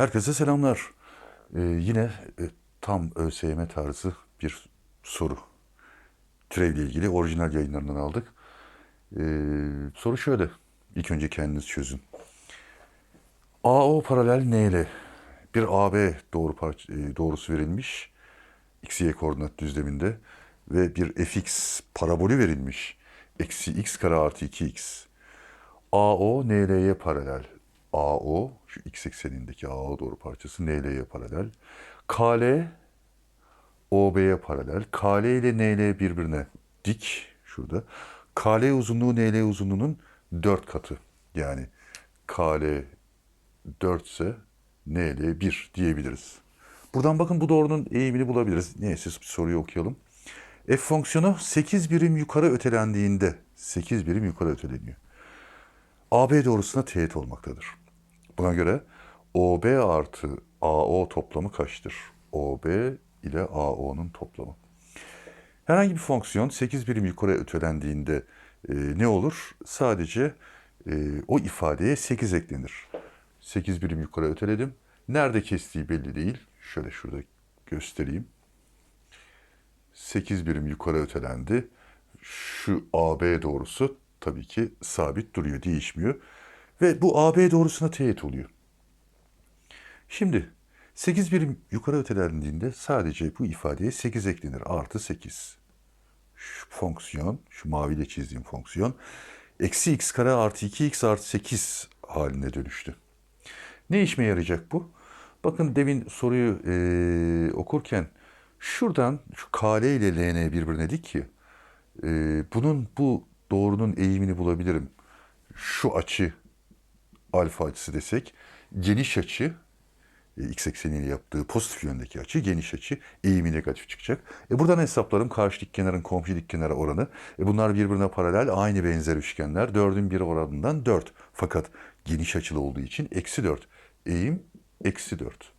Herkese selamlar. Ee, yine e, tam ÖSYM tarzı bir soru. Türevle ilgili orijinal yayınlarından aldık. Ee, soru şöyle. İlk önce kendiniz çözün. AO paralel NL. Bir AB doğru parça, e, doğrusu verilmiş. X, Y koordinat düzleminde. Ve bir fx parabolü verilmiş. Eksi x kare artı 2x. AO NL'ye paralel. AO şu x eksenindeki AO doğru parçası NL'ye paralel. KL OB'ye paralel. KL ile NL birbirine dik şurada. KL uzunluğu NL uzunluğunun 4 katı. Yani KL 4 ise NL 1 diyebiliriz. Buradan bakın bu doğrunun eğimini bulabiliriz. Neyse soruyu okuyalım. F fonksiyonu 8 birim yukarı ötelendiğinde 8 birim yukarı öteleniyor. AB doğrusuna teğet olmaktadır. Buna göre OB artı AO toplamı kaçtır? OB ile AO'nun toplamı. Herhangi bir fonksiyon 8 birim yukarı ötelendiğinde e, ne olur? Sadece e, o ifadeye 8 eklenir. 8 birim yukarı öteledim. Nerede kestiği belli değil. Şöyle şurada göstereyim. 8 birim yukarı ötelendi. Şu AB doğrusu tabii ki sabit duruyor, değişmiyor. Ve bu AB doğrusuna teğet oluyor. Şimdi 8 birim yukarı ötelendiğinde sadece bu ifadeye 8 eklenir. Artı 8. Şu fonksiyon, şu maviyle çizdiğim fonksiyon eksi x kare artı 2x artı 8 haline dönüştü. Ne işime yarayacak bu? Bakın demin soruyu eee, okurken şuradan şu KL ile LN birbirine dik ki eee, bunun bu doğrunun eğimini bulabilirim. Şu açı alfa açısı desek geniş açı e, x ekseniyle yaptığı pozitif yöndeki açı geniş açı eğimi negatif çıkacak. E buradan hesaplarım karşı dik kenarın komşu dik kenara oranı. E bunlar birbirine paralel aynı benzer üçgenler. Dördün bir oranından 4. Fakat geniş açılı olduğu için eksi 4. Eğim eksi 4.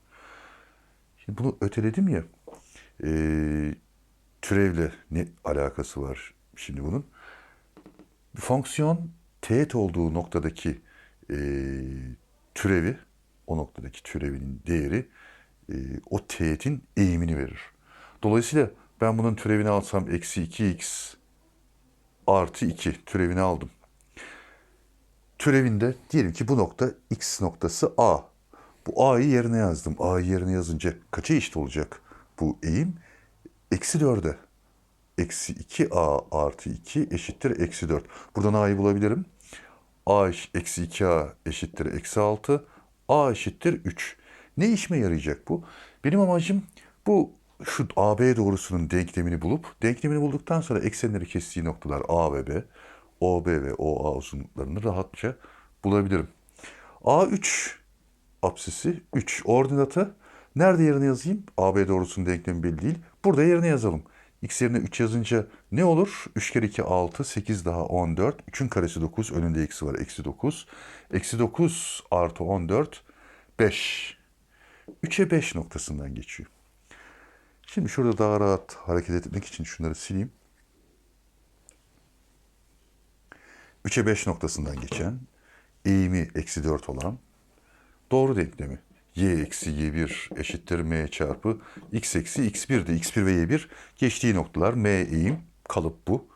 Şimdi bunu öteledim ya. E, türevle ne alakası var şimdi bunun? Fonksiyon teğet olduğu noktadaki e, türevi, o noktadaki türevinin değeri e, o teğetin eğimini verir. Dolayısıyla ben bunun türevini alsam eksi 2x artı 2 türevini aldım. Türevinde diyelim ki bu nokta x noktası a. Bu a'yı yerine yazdım. A'yı yerine yazınca kaça eşit olacak bu eğim? Eksi 4'e eksi 2a artı 2 eşittir eksi 4. Buradan a'yı bulabilirim. A eksi 2a eşittir eksi 6. a eşittir 3. Ne işime yarayacak bu? Benim amacım bu şu AB doğrusunun denklemini bulup denklemini bulduktan sonra eksenleri kestiği noktalar A ve B, OB ve OA uzunluklarını rahatça bulabilirim. A3 apsisi 3. Ordinatı nerede yerine yazayım? AB doğrusunun denklemi belli değil. Burada yerine yazalım. X yerine 3 yazınca ne olur? 3 kere 2 6, 8 daha 14. 3'ün karesi 9, önünde eksi var, eksi 9. Eksi 9 artı 14, 5. 3'e 5 noktasından geçiyor. Şimdi şurada daha rahat hareket etmek için şunları sileyim. 3'e 5 noktasından geçen, eğimi eksi 4 olan doğru denklemi. Y eksi y1 eşittir m çarpı x eksi x1'de x1 ve y1 geçtiği noktalar m eğim kalıp bu.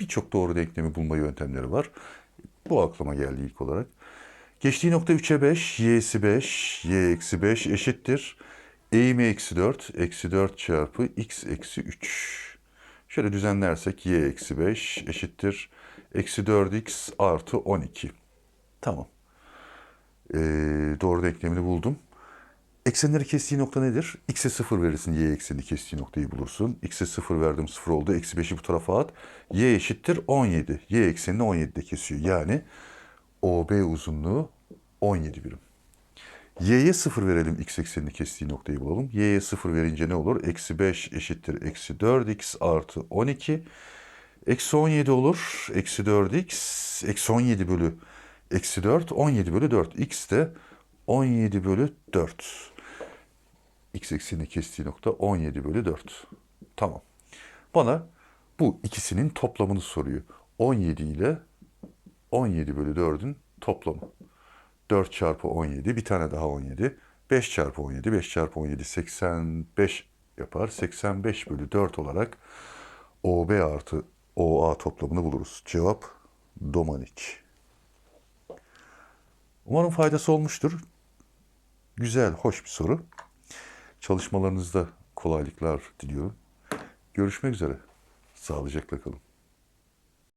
Birçok doğru denklemi bulma yöntemleri var. Bu aklıma geldi ilk olarak. Geçtiği nokta 3'e 5, y'si 5, y eksi 5 eşittir. Eğimi eksi 4, eksi 4 çarpı x eksi 3. Şöyle düzenlersek y eksi 5 eşittir. Eksi 4x artı 12. Tamam. Ee, doğru denklemini buldum. Eksenleri kestiği nokta nedir? X'e 0 verirsin, y eksenini kestiği noktayı bulursun. X'e 0 verdim 0 oldu. Eksi 5'i bu tarafa at. Y eşittir 17. Y eksenini 17'de kesiyor. Yani OB uzunluğu 17 birim. Y'ye 0 verelim x eksenini kestiği noktayı bulalım. Y'ye 0 verince ne olur? Eksi 5 eşittir eksi 4x artı 12. Eksi 17 olur. Eksi 4x. Eksi 17 bölü eksi 4. 17 bölü 4. X de 17 bölü 4. X eksenini kestiği nokta 17 bölü 4. Tamam. Bana bu ikisinin toplamını soruyor. 17 ile 17 bölü 4'ün toplamı. 4 çarpı 17, bir tane daha 17. 5 çarpı 17. 5 çarpı 17 85 yapar. 85 bölü 4 olarak OB artı OA toplamını buluruz. Cevap Domaniç. Umarım faydası olmuştur. Güzel, hoş bir soru. Çalışmalarınızda kolaylıklar diliyorum. Görüşmek üzere. Sağlıcakla kalın.